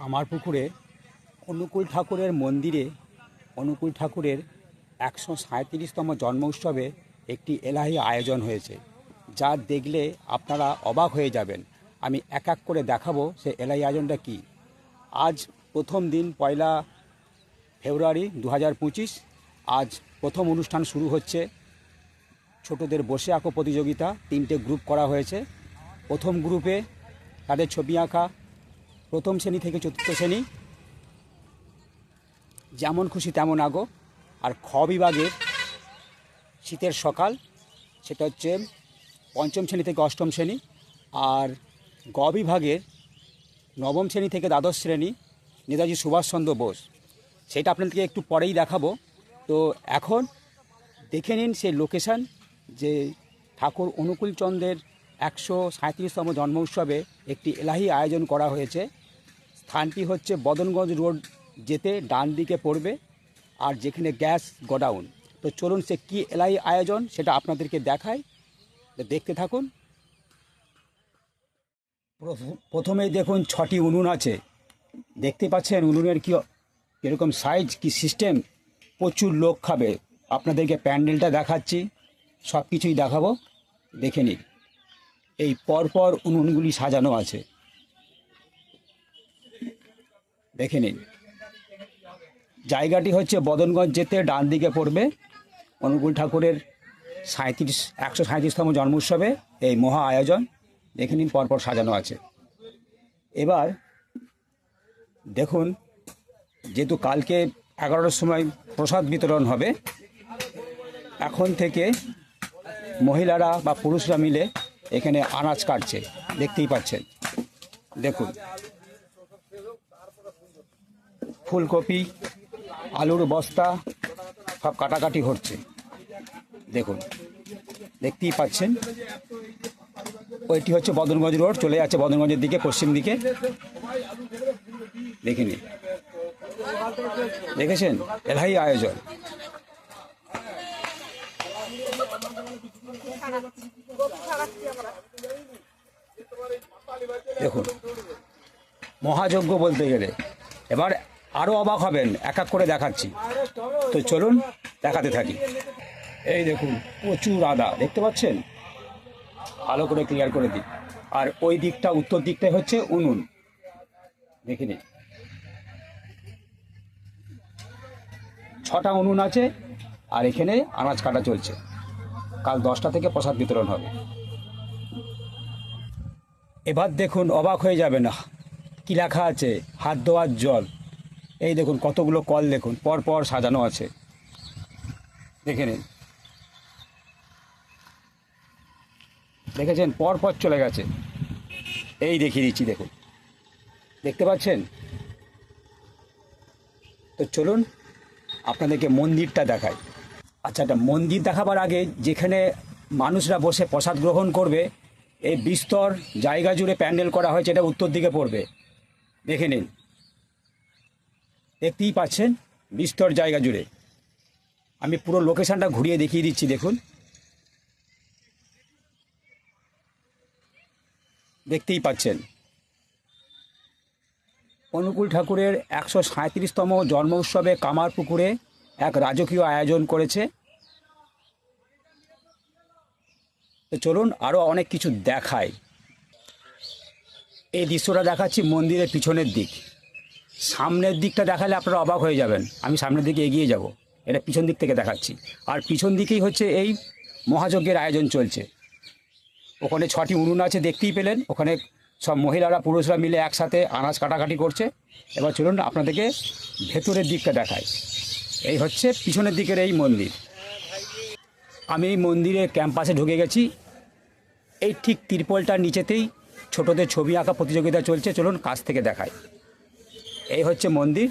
কামারপুকুরে অনুকূল ঠাকুরের মন্দিরে অনুকূল ঠাকুরের একশো সাঁত্রিশতম জন্ম উৎসবে একটি এলাহি আয়োজন হয়েছে, যা দেখলে আপনারা অবাক হয়ে যাবেন। আমি এক এক করে দেখাবো সে এলাহি আয়োজনটা কী। আজ প্রথম দিন পয়লা ফেব্রুয়ারি দু হাজার পঁচিশ, আজ প্রথম অনুষ্ঠান শুরু হচ্ছে। ছোটদের বসে আঁকো প্রতিযোগিতা, তিনটে গ্রুপ করা হয়েছে। প্রথম গ্রুপে তাদের ছবি আঁকা প্রথম শ্রেণি থেকে চতুর্থ শ্রেণি। যেমন খুশি তেমন আগো। আর খ বিভাগের শীতের সকাল, সেটা হচ্ছে পঞ্চম শ্রেণি থেকে অষ্টম শ্রেণি। আর গ বিভাগের নবম শ্রেণি থেকে দ্বাদশ শ্রেণি নেতাজি সুভাষচন্দ্র বোস। সেটা আপনাদেরকে একটু পরেই দেখাবো। তো এখন দেখে নিন সেই লোকেশান যে ঠাকুর অনুকূলচন্দ্রের একশো সাঁত্রিশতম জন্ম উৎসবে একটি এলাহি আয়োজন করা হয়েছে। স্থানটি হচ্ছে বদনগঞ্জ রোড যেতে ডান দিকে পড়বে আর যেখানে গ্যাস গোডাউন। তো চলুন সে কী এলাই আয়োজন সেটা আপনাদেরকে দেখায় দেখতে থাকুন। প্রথ- প্রথমেই দেখুন ছটি উনুন আছে। দেখতে পাচ্ছেন উনুনের কী কীরকম সাইজ কি সিস্টেম প্রচুর লোক খাবে। আপনাদেরকে প্যান্ডেলটা দেখাচ্ছি। সব কিছুই দেখাবো। দেখে নিন। এই পরপর উনুনগুলি সাজানো আছে। দেখে নিন। জায়গাটি হচ্ছে বদনগঞ্জ যেতে ডান দিকে পড়বে অনুকূল ঠাকুরের সাঁত্রিশ একশো সাঁত্রিশতম জন্ম উৎসবে এই মহা আয়োজন। দেখে নিন পরপর সাজানো আছে। এবার দেখুন, যেহেতু কালকে এগারোটার সময় প্রসাদ বিতরণ হবে, এখন থেকে মহিলারা বা পুরুষরা মিলে এখানে আনাজ কাটছে। দেখতেই পাচ্ছেন। দেখুন ফুলকপি, আলুর বস্তা, সব কাটাকাটি হচ্ছে দেখুন, দেখতেই পাচ্ছেন। ওইটি হচ্ছে বদনগঞ্জ রোড, চলে যাচ্ছে বদনগঞ্জের দিকে, পশ্চিম দিকে। দেখে নিন। দেখেছেন? এলাহি আয়োজন। দেখুন, মহাযজ্ঞ বলতে গেলে। এবার আরও অবাক হবেন, এক এক করে দেখাচ্ছি। তো চলুন দেখাতে থাকি। এই দেখুন, প্রচুর আদা, দেখতে পাচ্ছেন? ভালো করে ক্লিয়ার করে দিই আর ওই দিকটা, উত্তর দিকটাই হচ্ছে উনুন। দেখে নিন। ছটা উনুন আছে, আর এখানে আনাজ কাটা চলছে। কাল দশটা থেকে প্রসাদ বিতরণ হবে। এবার দেখুন, অবাক হয়ে যাবে না কি লেখা আছে? হাত ধোয়ার জল। এই দেখুন, কতগুলো কল দেখুন পর পর সাজানো আছে। দেখে নিন। দেখেছেন? পর পর চলে গেছে। এই দেখিয়ে দিচ্ছি, দেখুন। দেখতে পাচ্ছেন? তো চলুন, আপনাদেরকে মন্দিরটা দেখাই। আচ্ছা একটা মন্দির দেখাবার আগে যেখানে মানুষরা বসে প্রসাদ গ্রহণ করবে, এই বিস্তর জায়গা জুড়ে প্যান্ডেল করা হয়েছে, এটা উত্তর দিকে পড়বে। দেখে নিন। দেখতেই পাচ্ছেন, বিস্তর জায়গা জুড়ে। আমি পুরো লোকেশানটা ঘুরিয়ে দেখিয়ে দিচ্ছি, দেখুন। দেখতেই পাচ্ছেন। অনুকূল ঠাকুরের একশো সাঁত্রিশতম জন্ম উৎসবে কামারপুকুরে এক রাজকীয় আয়োজন করেছে। তো চলুন আরও অনেক কিছু দেখায় এই দৃশ্যটা দেখাচ্ছি মন্দিরের পিছনের দিক। সামনের দিকটা দেখালে আপনারা অবাক হয়ে যাবেন। আমি সামনের দিকে এগিয়ে যাব। এটা পিছন দিক থেকে দেখাচ্ছি। আর পিছন দিকেই হচ্ছে এই মহাযজ্ঞের আয়োজন চলছে। ওখানে ছটি উনুন আছে, দেখতেই পেলেন। ওখানে সব মহিলারা, পুরুষরা মিলে একসাথে আনাজ কাটাকাটি করছে। এবার চলুন আপনাদেরকে ভেতরের দিকটা দেখায় এই হচ্ছে পিছনের দিকের এই মন্দির। আমি এই মন্দিরে ক্যাম্পাসে ঢুকে গেছি। এই ঠিক তিরপলটার নিচেতেই ছোটদের ছবি আঁকা প্রতিযোগিতা চলছে। চলুন কাছ থেকে দেখাই। এই হচ্ছে মন্দির।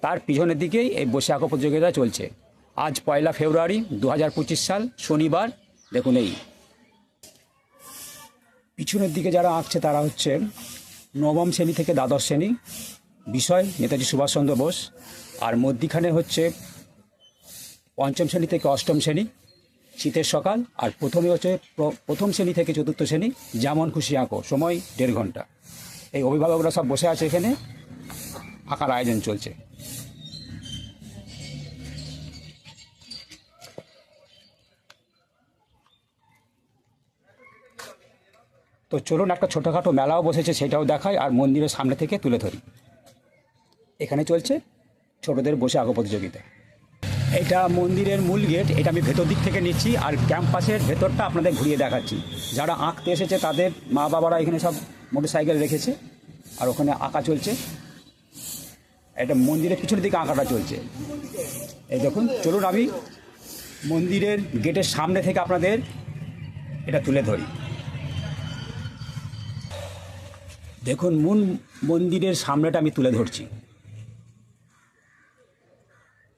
তার পিছনের দিকেই এই আঁকা প্রতিযোগিতা চলছে। আজ পয়লা ফেব্রুয়ারি দু হাজার পঁচিশ সাল, শনিবার। দেখুন এই। পিছনের দিকে যারা আঁকছে তারা হচ্ছে নবম শ্রেণি থেকে দ্বাদশ শ্রেণি। বিষয়, নেতাজি সুভাষচন্দ্র বোস। আর মধ্যিখানে হচ্ছে পঞ্চম শ্রেণি থেকে অষ্টম শ্রেণি, শীতের সকাল। আর প্রথমে হচ্ছে প্র- প্রথম শ্রেণি থেকে চতুর্থ শ্রেণি, যেমন খুশি আঁকো। সময় দেড় ঘণ্টা। এই অভিভাবকরা সব বসে আছে এখানে। আঁকার আয়োজন চলছে। তো চলুন একটা ছোটোখাটো মেলাও বসেছে, সেটাও দেখাই আর মন্দিরের সামনে থেকে তুলে ধরি। এখানে চলছে ছোটদের বসে আঁকো প্রতিযোগিতা। এটা মন্দিরের মূল গেট, এটা আমি ভেতর দিক থেকে নিচ্ছি আর ক্যাম্পাসের ভেতরটা আপনাদের ঘুরিয়ে দেখাচ্ছি। যারা আঁকতে এসেছে, তাদের মা বাবারা এখানে সব মোটর সাইকেল রেখেছে আর ওখানে আঁকা চলছে। এটা মন্দিরের পিছনের দিকে আঁকাটা চলছে। এই দেখুন, চলুন আমি মন্দিরের গেটের সামনে থেকে আপনাদের এটা তুলে ধরি। দেখুন, মূল মন্দিরের সামনেটা আমি তুলে ধরছি।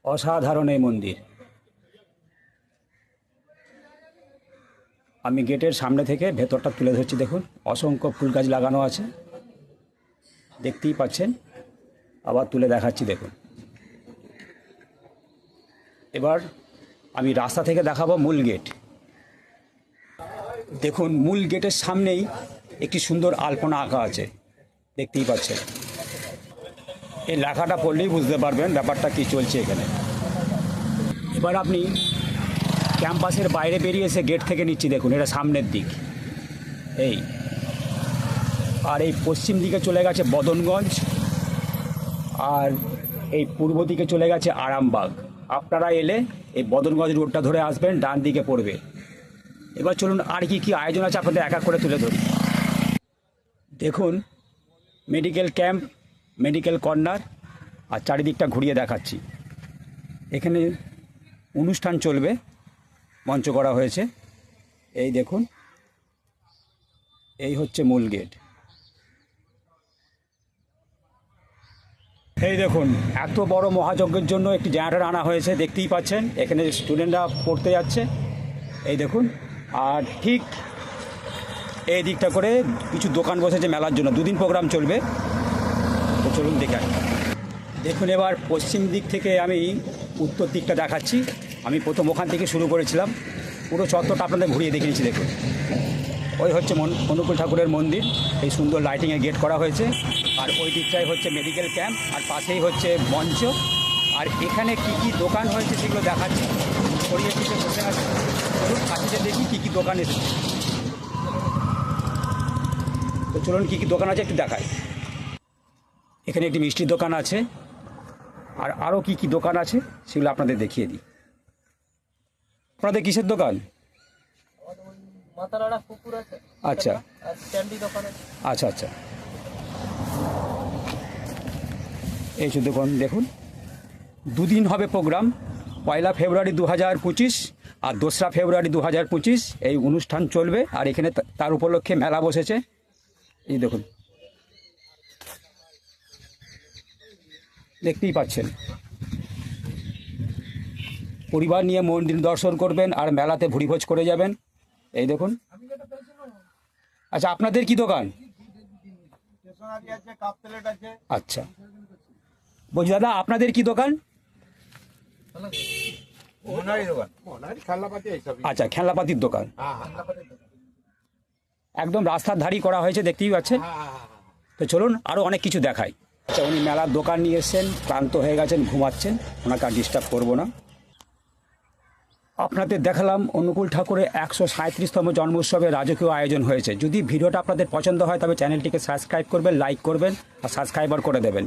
অসাধারণ এই মন্দির। আমি গেটের সামনে থেকে ভেতরটা তুলে ধরছি, দেখুন। অসংখ্য ফুল গাছ লাগানো আছে। দেখতেই পাচ্ছেন আবার তুলে দেখাচ্ছি, দেখুন। এবার আমি রাস্তা থেকে দেখাবো মূল গেট। দেখুন, মূল গেটের সামনেই একটি সুন্দর আলপনা আঁকা আছে। দেখতেই পাচ্ছেন। এই লেখাটা পড়লেই বুঝতে পারবেন ব্যাপারটা কি চলছে এখানে। এবার আপনি ক্যাম্পাসের বাইরে বেরিয়ে এসে গেট থেকে নিচ্ছি, দেখুন, এটা সামনের দিক। এই। আর এই পশ্চিম দিকে চলে গেছে বদনগঞ্জ। আর এই পূর্ব দিকে চলে গেছে আরামবাগ। আপনারা এলে এই বদনগঞ্জ রোডটা ধরে আসবেন, ডান দিকে পড়বে। এবার চলুন আর কি কি আয়োজন আছে আপনাদের এক এক করে তুলে ধরি। দেখুন মেডিকেল ক্যাম্প মেডিকেল কর্নার আর চারিদিকটা ঘুরিয়ে দেখাচ্ছি। এখানে অনুষ্ঠান চলবে, মঞ্চ করা হয়েছে। এই দেখুন, এই হচ্ছে মূল গেট এই দেখুন, এত বড় মহাযজ্ঞের জন্য একটি জেনারেটর আনা হয়েছে, দেখতেই পাচ্ছেন। এখানে স্টুডেন্টরা পড়তে যাচ্ছে, এই দেখুন। আর ঠিক এই দিকটা করে কিছু দোকান বসেছে মেলার জন্য। দুদিন প্রোগ্রাম চলবে। তো চলুন দেখে। দেখুন এবার পশ্চিম দিক থেকে আমি উত্তর দিকটা দেখাচ্ছি। আমি প্রথম ওখান থেকে শুরু করেছিলাম। পুরো চত্বরটা আপনাদের ঘুরিয়ে দেখিয়েছি, দেখুন। ওই হচ্ছে অনুকূল ঠাকুরের মন্দির। এই সুন্দর লাইটিংয়ে গেট করা হয়েছে। আর ওই দিকটাই হচ্ছে মেডিকেল ক্যাম্প আর পাশেই হচ্ছে মঞ্চ। আর এখানে কি কি দোকান হয়েছে সেগুলো দেখাচ্ছি। ছড়িয়ে পিছিয়ে বসে আছে। দেখি কী কী দোকান এসেছে। তো চলুন, কী কী দোকান আছে একটু দেখাই। এখানে একটি মিষ্টির দোকান আছে। আর আরও কি কি দোকান আছে, সেগুলো আপনাদের দেখিয়ে দিই। আপনাদের কিসের দোকান? মাতারাড়া পুকুর আছে। আচ্ছা। আর দোকান আছে। আচ্ছা আচ্ছা। এই যে দোকান দেখুন। দুদিন হবে প্রোগ্রাম পয়লা ফেব্রুয়ারি দু হাজার পঁচিশ আর দোসরা ফেব্রুয়ারি দু হাজার পঁচিশ। এই অনুষ্ঠান চলবে আর এখানে তার উপলক্ষে মেলা বসেছে। এই দেখুন। দেখতেই পাচ্ছেন। পরিবার নিয়ে মন্দির দর্শন করবেন আর মেলাতে ভুড়িভোজ করে যাবেন। এই দেখুন। আচ্ছা আপনাদের কি দোকান? আচ্ছা। বলছি, দাদা, আপনাদের কি দোকান? আচ্ছা খেলনাপাতির দোকান। একদম রাস্তার ধারি করা হয়েছে, দেখতেই পাচ্ছেন? তো চলুন আরও অনেক কিছু দেখাই। আচ্ছা উনি মেলার দোকান নিয়ে এসছেন, ক্লান্ত হয়ে গেছেন, ঘুমাচ্ছেন। ওনাকে আর ডিস্টার্ব করব না। আপনাদের দেখালাম অনুকূল ঠাকুরের একশো সাঁত্রিশতম জন্মোৎসবের রাজকীয় আয়োজন হয়েছে। যদি ভিডিওটা আপনাদের পছন্দ হয়, তবে চ্যানেলটিকে সাবস্ক্রাইব করবেন, লাইক করবেন আর সাবস্ক্রাইবার করে দেবেন।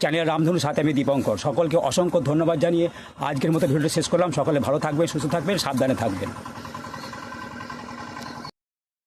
চ্যানেল রামধনুর সাথে আমি দীপঙ্কর। সকলকে অসংখ্য ধন্যবাদ জানিয়ে আজকের মতো ভিডিওটা শেষ করলাম। সকলে ভালো থাকবেন, সুস্থ থাকবেন, সাবধানে থাকবেন।